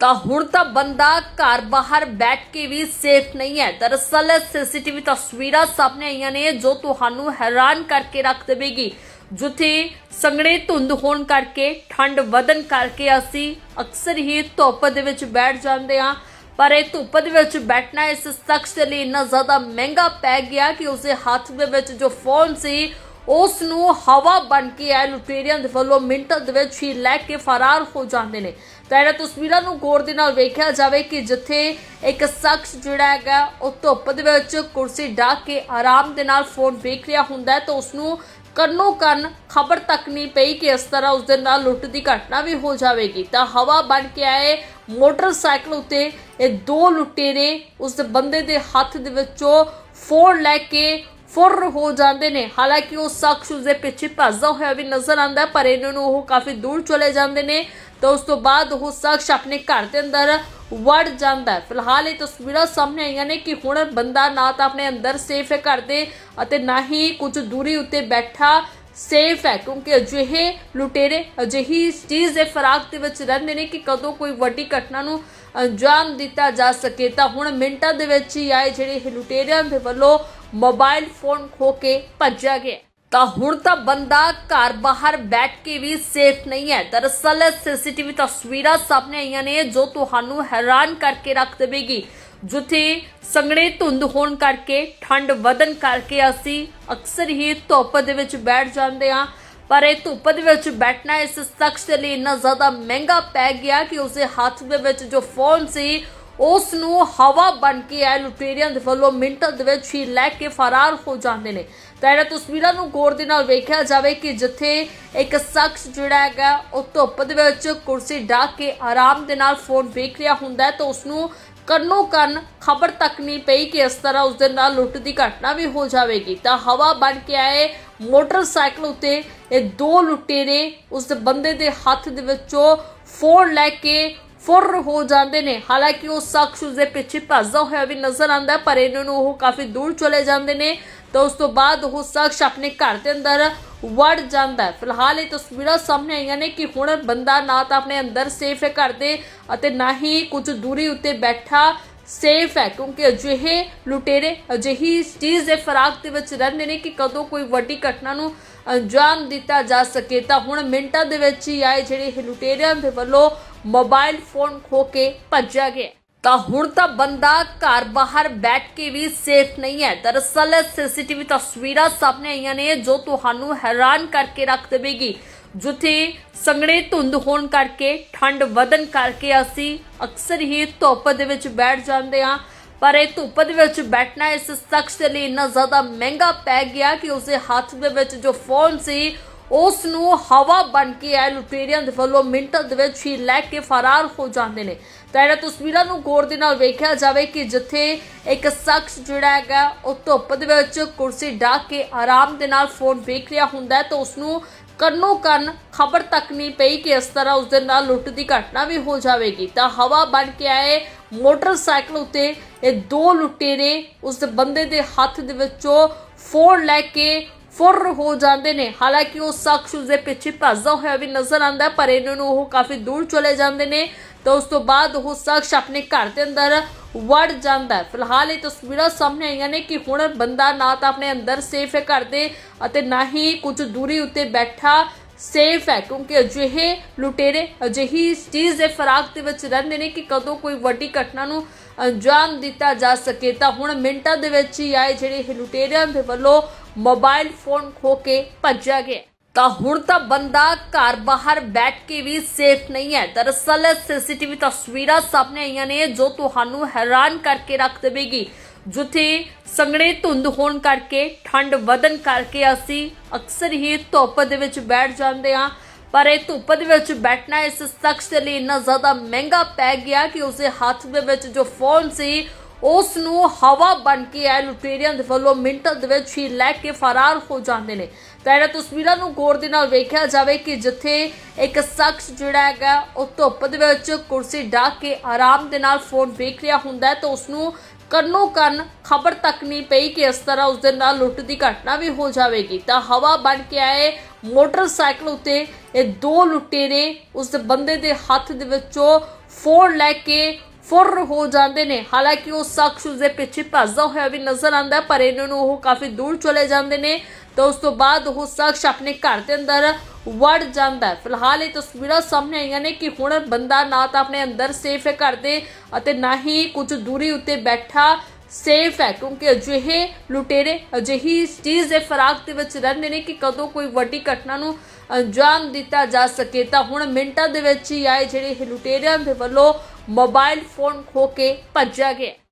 ਤਾਂ ਹੁਣ ਤਾਂ ਬੰਦਾ ਘਰ ਬਾਹਰ ਬੈਠ ਕੇ ਵੀ ਸੇਫ ਨਹੀਂ ਹੈ। ਦਰਅਸਲ ਸੀਸੀਟੀਵੀ ਤਸਵੀਰਾਂ ਸਾਹਮਣੇ ਆਈਆਂ ਨੇ ਜੋ ਤੁਹਾਨੂੰ ਹੈਰਾਨ ਕਰਕੇ ਰੱਖ ਦੇਵੇਗੀ। ਜਿੱਥੇ ਸੰਘਣੇ ਧੁੰਦ ਹੋਣ ਕਰਕੇ, ਠੰਡ ਵਧਣ ਕਰਕੇ ਅਸੀਂ ਅਕਸਰ ਹੀ ਧੁੱਪ ਦੇ ਵਿੱਚ ਬੈਠ ਜਾਂਦੇ ਹਾਂ। ਪਰ ਇਹ ਧੁੱਪ ਦੇ ਵਿੱਚ ਬੈਠਣਾ ਇਸ ਸ਼ਖਸ ਦੇ ਲਈ ਇੰਨਾ ਜ਼ਿਆਦਾ ਮਹਿੰਗਾ ਪੈ ਗਿਆ ਕਿ ਉਸਦੇ ਹੱਥ ਦੇ ਵਿੱਚ ਜੋ ਫੋਨ ਸੀ ਉਸ ਨੂੰ ਹਵਾ ਬਣ ਕੇ ਆ ਲੁਟੇਰਿਆਂ ਦੇ ਵੱਲੋਂ ਮਿੰਟਾਂ ਦੇ ਵਿੱਚ ਹੀ ਲੈ ਕੇ ਫਰਾਰ ਹੋ ਜਾਂਦੇ ਨੇ। ਤਾਂ ਇਹਨਾਂ ਤਸਵੀਰਾਂ ਨੂੰ ਗੌਰ ਦੇ ਨਾਲ ਵੇਖਿਆ ਜਾਵੇ ਕਿ ਜਿੱਥੇ ਇੱਕ ਸ਼ਖਸ ਜਿਹੜਾ ਹੈਗਾ, ਉਹ ਧੁੱਪ ਦੇ ਵਿੱਚ ਕੁਰਸੀ ਢਾ ਕੇ ਆਰਾਮ ਦੇ ਨਾਲ ਫੋਨ ਵੇਖ ਰਿਹਾ ਹੁੰਦਾ ਹੈ ਤਾਂ ਉਸ ਨੂੰ ਕੰਨੋ ਕੰਨ ਖਬਰ ਤੱਕ ਨਹੀਂ ਪਈ ਕਿ ਇਸ ਤਰ੍ਹਾਂ ਉਸ ਦੇ ਨਾਲ ਲੁੱਟ ਦੀ ਘਟਨਾ ਵੀ ਹੋ ਜਾਵੇਗੀ। ਤਾਂ ਹਵਾ ਬਣ ਕੇ ਆਏ ਮੋਟਰਸਾਈਕਲ ਉੱਤੇ ਇਹ ਦੋ ਲੁਟੇਰੇ ਉਸ ਬੰਦੇ ਦੇ ਹੱਥ ਦੇ ਵਿੱਚੋਂ ਫੋਨ ਲੈ ਕੇ ਫੁਰ ਹੋ ਜਾਂਦੇ ਨੇ। ਹਾਲਾਂਕਿ ਉਹ ਸ਼ਖਸ ਉਸਦੇ ਪਿੱਛੇ ਭੱਜਦਾ ਹੋਇਆ ਵੀ ਨਜ਼ਰ ਆਉਂਦਾ ਪਰ ਇਹਨਾਂ ਨੂੰ ਉਹ ਕਾਫੀ ਦੂਰ ਚਲੇ ਜਾਂਦੇ ਨੇ। ਤਾਂ ਉਸ ਤੋਂ ਬਾਅਦ ਉਹ ਸ਼ਖਸ ਆਪਣੇ ਘਰ ਦੇ ਅੰਦਰ ਵੜ ਜਾਂਦਾ ਹੈ। ਫਿਲਹਾਲ ਇਹ ਤਸਵੀਰਾਂ ਸਾਹਮਣੇ ਆਈਆਂ ਨੇ ਕਿ ਹੁਣ ਬੰਦਾ ਨਾ ਤਾਂ ਆਪਣੇ ਅੰਦਰ ਸੇਫ ਹੈ ਘਰ ਦੇ ਅਤੇ ਨਾ ਹੀ ਕੁਝ ਦੂਰੀ ਉੱਤੇ ਬੈਠਾ ਸੇਫ ਹੈ, ਕਿਉਂਕਿ ਅਜਿਹੇ ਲੁਟੇਰੇ, ਅਜਿਹੀ ਚੀਜ਼ ਦੇ ਫਰਾਕ ਦੇ ਵਿੱਚ ਰਹਿੰਦੇ ਨੇ ਕਿ ਕਦੋਂ ਕੋਈ ਵੱਡੀ ਘਟਨਾ ਨੂੰ ਅੰਜਾਮ ਦਿੱਤਾ ਜਾ ਸਕੇ। ਤਾਂ ਹੁਣ ਮਿੰਟਾਂ ਦੇ ਵਿੱਚ ਹੀ ਆਏ ਜਿਹੜੇ ਇਹ ਲੁਟੇਰਿਆਂ ਦੇ ਵੱਲੋਂ ਮੋਬਾਈਲ ਫੋਨ ਖੋ ਕੇ ਭੱਜਿਆ ਗਿਆ। ਤਾਂ ਹੁਣ ਤਾਂ ਬੰਦਾ ਘਰ ਬਾਹਰ ਬੈਠ ਕੇ ਵੀ ਸੇਫ ਨਹੀਂ ਹੈ। ਦਰਅਸਲ ਸੀਸੀਟੀਵੀ ਤਸਵੀਰਾਂ ਸਾਹਮਣੇ ਆਈਆਂ ਨੇ ਜੋ ਤੁਹਾਨੂੰ ਹੈਰਾਨ ਕਰਕੇ ਰੱਖ ਦੇਵੇਗੀ। ਜਿੱਥੇ ਸੰਘਣੇ ਧੁੰਦ ਹੋਣ ਕਰਕੇ, ਠੰਡ ਵਧਣ ਕਰਕੇ ਅਸੀਂ ਅਕਸਰ ਹੀ ਧੁੱਪ ਦੇ ਵਿੱਚ ਬੈਠ ਜਾਂਦੇ ਹਾਂ। ਪਰ ਇਹ ਧੁੱਪ ਦੇ ਵਿੱਚ ਬੈਠਣਾ ਇਸ ਸ਼ਖਸ ਦੇ ਲਈ ਇੰਨਾ ਜ਼ਿਆਦਾ ਮਹਿੰਗਾ ਪੈ ਗਿਆ ਕਿ ਉਸਦੇ ਹੱਥ ਦੇ ਵਿੱਚ ਜੋ ਫੋਨ ਸੀ ਉਸ ਨੂੰ ਹਵਾ ਬਣ ਕੇ ਆ ਲੁਟੇਰਿਆਂ ਦੇ ਵੱਲੋਂ ਮਿੰਟਾਂ ਦੇ ਵਿੱਚ ਹੀ ਲੈ ਕੇ ਫਰਾਰ ਹੋ ਜਾਂਦੇ ਨੇ। ਤਾਂ ਇਹਨਾਂ ਤਸਵੀਰਾਂ ਨੂੰ ਗੌਰ ਦੇ ਨਾਲ ਵੇਖਿਆ ਜਾਵੇ ਕਿ ਜਿੱਥੇ ਇੱਕ ਸ਼ਖਸ ਜਿਹੜਾ ਹੈਗਾ, ਉਹ ਧੁੱਪ ਦੇ ਵਿੱਚ ਕੁਰਸੀ ਢਾ ਕੇ ਆਰਾਮ ਦੇ ਨਾਲ ਫੋਨ ਵੇਖ ਰਿਹਾ ਹੁੰਦਾ ਤਾਂ ਉਸ ਨੂੰ ਕੰਨੋ ਕੰਨ ਖਬਰ ਤੱਕ ਨਹੀਂ ਪਈ ਕਿ ਇਸ ਤਰ੍ਹਾਂ ਉਸ ਦੇ ਨਾਲ ਲੁੱਟ ਦੀ ਘਟਨਾ ਵੀ ਹੋ ਜਾਵੇਗੀ। ਤਾਂ ਹਵਾ ਬਣ ਕੇ ਆਏ ਮੋਟਰਸਾਈਕਲ ਉੱਤੇ ਇਹ ਦੋ ਲੁਟੇਰੇ ਉਸ ਦੇ ਬੰਦੇ ਦੇ ਹੱਥ ਦੇ ਵਿੱਚੋਂ ਫੋਨ ਲੈ ਕੇ ਫੁਰ ਹੋ ਜਾਂਦੇ ਨੇ। ਹਾਲਾਂਕਿ ਉਹ ਸ਼ਖਸ ਉਸਦੇ ਪਿੱਛੇ ਭੱਜਦਾ ਹੋਇਆ ਵੀ ਨਜ਼ਰ ਆਉਂਦਾ ਪਰ ਇਹਨਾਂ ਨੂੰ ਉਹ ਕਾਫੀ ਦੂਰ ਚਲੇ ਜਾਂਦੇ ਨੇ। ਤਾਂ ਉਸ ਤੋਂ ਬਾਅਦ ਉਹ ਸ਼ਖਸ ਆਪਣੇ ਘਰ ਦੇ ਅੰਦਰ ਵੜ ਜਾਂਦਾ ਫਿਲਹਾਲ ਇਹ ਤਸਵੀਰਾਂ ਸਾਹਮਣੇ ਆਈਆਂ ਨੇ ਕਿ ਹੁਣ ਬੰਦਾ ਨਾ ਤਾਂ ਆਪਣੇ ਅੰਦਰ ਸੇਫ ਹੈ ਘਰ ਦੇ ਅਤੇ ਨਾ ਹੀ ਕੁਝ ਦੂਰੀ ਉੱਤੇ ਬੈਠਾ ਸੇਫ ਹੈ, ਕਿਉਂਕਿ ਅਜਿਹੇ ਲੁਟੇਰੇ, ਅਜਿਹੀ ਚੀਜ਼ ਦੇ ਫਰਾਕ ਦੇ ਵਿੱਚ ਰਹਿੰਦੇ ਨੇ ਕਿ ਕਦੋਂ ਕੋਈ ਵੱਡੀ ਘਟਨਾ ਨੂੰ ਅੰਜਾਮ ਦਿੱਤਾ ਜਾ ਸਕੇ। ਤਾਂ ਹੁਣ ਮਿੰਟਾਂ ਦੇ ਵਿੱਚ ਹੀ ਆਏ ਜਿਹੜੇ ਇਹ ਲੁਟੇਰਿਆਂ ਦੇ ਵੱਲੋਂ ਮੋਬਾਈਲ ਫੋਨ ਖੋ ਕੇ ਭੱਜਿਆ ਗਿਆ। ਤਾਂ ਹੁਣ ਤਾਂ ਬੰਦਾ ਘਰ ਬਾਹਰ ਬੈਠ ਕੇ ਵੀ ਸੇਫ ਨਹੀਂ ਹੈ। ਦਰਅਸਲ ਸੀਸੀਟੀਵੀ ਤਸਵੀਰਾਂ ਸਾਹਮਣੇ ਆਈਆਂ ਨੇ ਜੋ ਤੁਹਾਨੂੰ ਹੈਰਾਨ ਕਰਕੇ ਰੱਖ ਦੇਵੇਗੀ। ਜਿੱਥੇ ਸੰਘਣੇ ਧੁੰਦ ਹੋਣ ਕਰਕੇ, ਠੰਡ ਵਧਣ ਕਰਕੇ ਅਸੀਂ ਅਕਸਰ ਹੀ ਧੁੱਪ ਦੇ ਵਿੱਚ ਬੈਠ ਜਾਂਦੇ ਹਾਂ। ਪਰ ਇਹ ਧੁੱਪ ਦੇ ਵਿੱਚ ਬੈਠਣਾ ਇਸ ਸ਼ਖਸ ਦੇ ਲਈ ਇੰਨਾ ਜ਼ਿਆਦਾ ਮਹਿੰਗਾ ਪੈ ਗਿਆ ਕਿ ਉਸਦੇ ਹੱਥ ਦੇ ਵਿੱਚ ਜੋ ਫੋਨ ਸੀ ਉਸ ਨੂੰ ਹਵਾ ਬਣ ਕੇ ਆਏ ਲੁਟੇਰਿਆਂ ਦੇ ਵੱਲੋਂ ਮਿੰਟਾਂ ਦੇ ਵਿੱਚ ਹੀ ਲੈ ਕੇ ਫਰਾਰ ਹੋ ਜਾਂਦੇ ਨੇ। ਤਾਂ ਇਹਨਾਂ ਤਸਵੀਰਾਂ ਨੂੰ ਗੌਰ ਦੇ ਨਾਲ ਵੇਖਿਆ ਜਾਵੇ ਕਿ ਜਿੱਥੇ ਇੱਕ ਸ਼ਖਸ ਜਿਹੜਾ ਹੈਗਾ, ਉਹ ਧੁੱਪ ਦੇ ਵਿੱਚ ਕੁਰਸੀ ਢਾ ਕੇ ਆਰਾਮ ਦੇ ਨਾਲ ਫੋਨ ਵੇਖ ਰਿਹਾ ਹੁੰਦਾ ਤਾਂ ਉਸ ਨੂੰ ਕੰਨੋ ਕੰਨ ਖਬਰ ਤੱਕ ਨਹੀਂ ਪਈ ਕਿ ਇਸ ਤਰ੍ਹਾਂ ਉਸ ਦੇ ਨਾਲ ਲੁੱਟ ਦੀ ਘਟਨਾ ਵੀ ਹੋ ਜਾਵੇਗੀ। ਤਾਂ ਹਵਾ ਬਣ ਕੇ ਆਏ ਮੋਟਰਸਾਈਕਲ ਉੱਤੇ ਇਹ ਦੋ ਲੁਟੇਰੇ ਉਸ ਬੰਦੇ ਦੇ ਹੱਥ ਦੇ ਵਿੱਚੋਂ ਫੋਨ ਲੈ ਕੇ ਫੁਰ ਹੋ ਜਾਂਦੇ ਨੇ। ਹਾਲਾਂਕਿ ਉਹ ਸ਼ਖਸ ਉਸਦੇ ਪਿੱਛੇ ਭੱਜਦਾ ਹੋਇਆ ਵੀ ਨਜ਼ਰ ਆਉਂਦਾ ਪਰ ਇਹਨਾਂ ਨੂੰ ਉਹ ਕਾਫੀ ਦੂਰ ਚਲੇ ਜਾਂਦੇ ਨੇ। ਤਾਂ ਉਸ ਤੋਂ ਬਾਅਦ ਉਹ ਸ਼ਖਸ ਆਪਣੇ ਘਰ ਦੇ ਅੰਦਰ ਵੜ ਜਾਂਦਾ ਫਿਲਹਾਲ ਇਹ ਤਸਵੀਰਾਂ ਸਾਹਮਣੇ ਆਈਆਂ ਨੇ ਕਿ ਹੁਣ ਬੰਦਾ ਨਾ ਤਾਂ ਆਪਣੇ ਅੰਦਰ ਸੇਫ ਹੈ ਘਰ ਦੇ ਅਤੇ ਨਾ ਹੀ ਕੁਝ ਦੂਰੀ ਉੱਤੇ ਬੈਠਾ ਸੇਫ ਹੈ, ਕਿਉਂਕਿ ਅਜਿਹੇ ਲੁਟੇਰੇ, ਅਜਿਹੀ ਚੀਜ਼ ਦੇ ਫਰਾਕ ਦੇ ਵਿੱਚ ਰਹਿੰਦੇ ਨੇ ਕਿ ਕਦੋਂ ਕੋਈ ਵੱਡੀ ਘਟਨਾ ਨੂੰ ਅੰਜਾਮ ਦਿੱਤਾ ਜਾ ਸਕੇ। ਤਾਂ ਹੁਣ ਮਿੰਟਾਂ ਦੇ ਵਿੱਚ ਹੀ ਆਏ ਜਿਹੜੇ ਇਹ ਲੁਟੇਰਿਆਂ ਦੇ ਵੱਲੋਂ ਮੋਬਾਈਲ ਫੋਨ ਖੋ ਕੇ ਭੱਜਿਆ ਗਿਆ। ਤਾਂ ਹੁਣ ਤਾਂ ਬੰਦਾ ਘਰ ਬਾਹਰ ਬੈਠ ਕੇ ਵੀ ਸੇਫ ਨਹੀਂ ਹੈ। ਦਰਅਸਲ ਸੀਸੀਟੀਵੀ ਤਸਵੀਰਾਂ ਸਾਹਮਣੇ ਆਈਆਂ ਨੇ ਜੋ ਤੁਹਾਨੂੰ ਹੈਰਾਨ ਕਰਕੇ ਰੱਖ ਦੇਵੇਗੀ। ਜਿੱਥੇ ਸੰਘਣੇ ਧੁੰਦ ਹੋਣ ਕਰਕੇ, ਠੰਡ ਵਧਣ ਕਰਕੇ ਅਸੀਂ ਅਕਸਰ ਹੀ ਧੁੱਪ ਦੇ ਵਿੱਚ ਬੈਠ ਜਾਂਦੇ ਹਾਂ। ਪਰ ਇਹ ਧੁੱਪ ਦੇ ਵਿੱਚ ਬੈਠਣਾ ਇਸ ਸ਼ਖਸ ਦੇ ਲਈ ਇੰਨਾ ਜ਼ਿਆਦਾ ਮਹਿੰਗਾ ਪੈ ਗਿਆ ਕਿ ਉਸਦੇ ਹੱਥ ਦੇ ਵਿੱਚ ਜੋ ਫੋਨ ਸੀ ਉਸ ਨੂੰ ਹਵਾ ਬਣ ਕੇ ਆ ਲੁਟੇਰਿਆਂ ਦੇ ਵੱਲੋਂ ਮਿੰਟਾਂ ਦੇ ਵਿੱਚ ਹੀ ਲੈ ਕੇ ਫਰਾਰ ਹੋ ਜਾਂਦੇ ਨੇ। ਤਾਂ ਇਹਨਾਂ ਤਸਵੀਰਾਂ ਨੂੰ ਗੌਰ ਦੇ ਨਾਲ ਵੇਖਿਆ ਜਾਵੇ ਕਿ ਜਿੱਥੇ ਇੱਕ ਸ਼ਖਸ ਜਿਹੜਾ ਹੈਗਾ, ਉਹ ਧੁੱਪ ਦੇ ਵਿੱਚ ਕੁਰਸੀ ਢਾ ਕੇ ਆਰਾਮ ਦੇ ਨਾਲ ਫੋਨ ਵੇਖ ਰਿਹਾ ਹੁੰਦਾ ਹੈ ਤਾਂ ਉਸ ਨੂੰ ਕੰਨੋ ਕੰਨ ਖਬਰ ਤੱਕ ਨਹੀਂ ਪਈ ਕਿ ਇਸ ਤਰ੍ਹਾਂ ਉਸ ਦੇ ਨਾਲ ਲੁੱਟ ਦੀ ਘਟਨਾ ਵੀ ਹੋ ਜਾਵੇਗੀ। ਤਾਂ ਹਵਾ ਬਣ ਕੇ ਆਏ ਮੋਟਰਸਾਈਕਲ ਉੱਤੇ ਇਹ ਦੋ ਲੁਟੇਰੇ ਉਸ ਬੰਦੇ ਦੇ ਹੱਥ ਦੇ ਵਿੱਚੋਂ ਫੋਨ ਲੈ ਕੇ ਫੁਰ ਹੋ ਜਾਂਦੇ ਨੇ। ਹਾਲਾਂਕਿ ਉਹ ਸ਼ਖਸ ਉਸਦੇ ਪਿੱਛੇ ਭੱਜਦਾ ਹੋਇਆ ਵੀ ਨਜ਼ਰ ਆਉਂਦਾ ਪਰ ਇਹਨਾਂ ਨੂੰ ਉਹ ਕਾਫੀ ਦੂਰ ਚਲੇ ਜਾਂਦੇ ਨੇ। ਤਾਂ ਉਸ ਤੋਂ ਬਾਅਦ ਉਹ ਸ਼ਖਸ ਆਪਣੇ ਘਰ ਦੇ ਅੰਦਰ ਵੜ ਜਾਂਦਾ ਫਿਲਹਾਲ ਇਹ ਤਸਵੀਰਾਂ ਸਾਹਮਣੇ ਆਈਆਂ ਨੇ ਕਿ ਹੁਣ ਬੰਦਾ ਨਾ ਤਾਂ ਆਪਣੇ ਅੰਦਰ ਸੇਫ ਹੈ ਘਰ ਦੇ ਅਤੇ ਨਾ ਹੀ ਕੁਝ ਦੂਰੀ ਉੱਤੇ ਬੈਠਾ ਸੇਫ ਹੈ, ਕਿਉਂਕਿ ਅਜਿਹੇ ਲੁਟੇਰੇ, ਅਜਿਹੀ ਚੀਜ਼ ਦੇ ਫਰਾਕ ਦੇ ਵਿੱਚ ਰਹਿੰਦੇ ਨੇ ਕਿ ਕਦੋਂ ਕੋਈ ਵੱਡੀ ਘਟਨਾ ਨੂੰ ਅੰਜਾਮ ਦਿੱਤਾ ਜਾ ਸਕੇ। ਤਾਂ ਹੁਣ ਮਿੰਟਾਂ ਦੇ ਵਿੱਚ ਹੀ ਆਏ ਜਿਹੜੇ ਇਹ ਲੁਟੇਰਿਆਂ ਦੇ ਵੱਲੋਂ ਮੋਬਾਈਲ ਫੋਨ ਖੋ ਕੇ ਭੱਜਿਆ ਗਿਆ।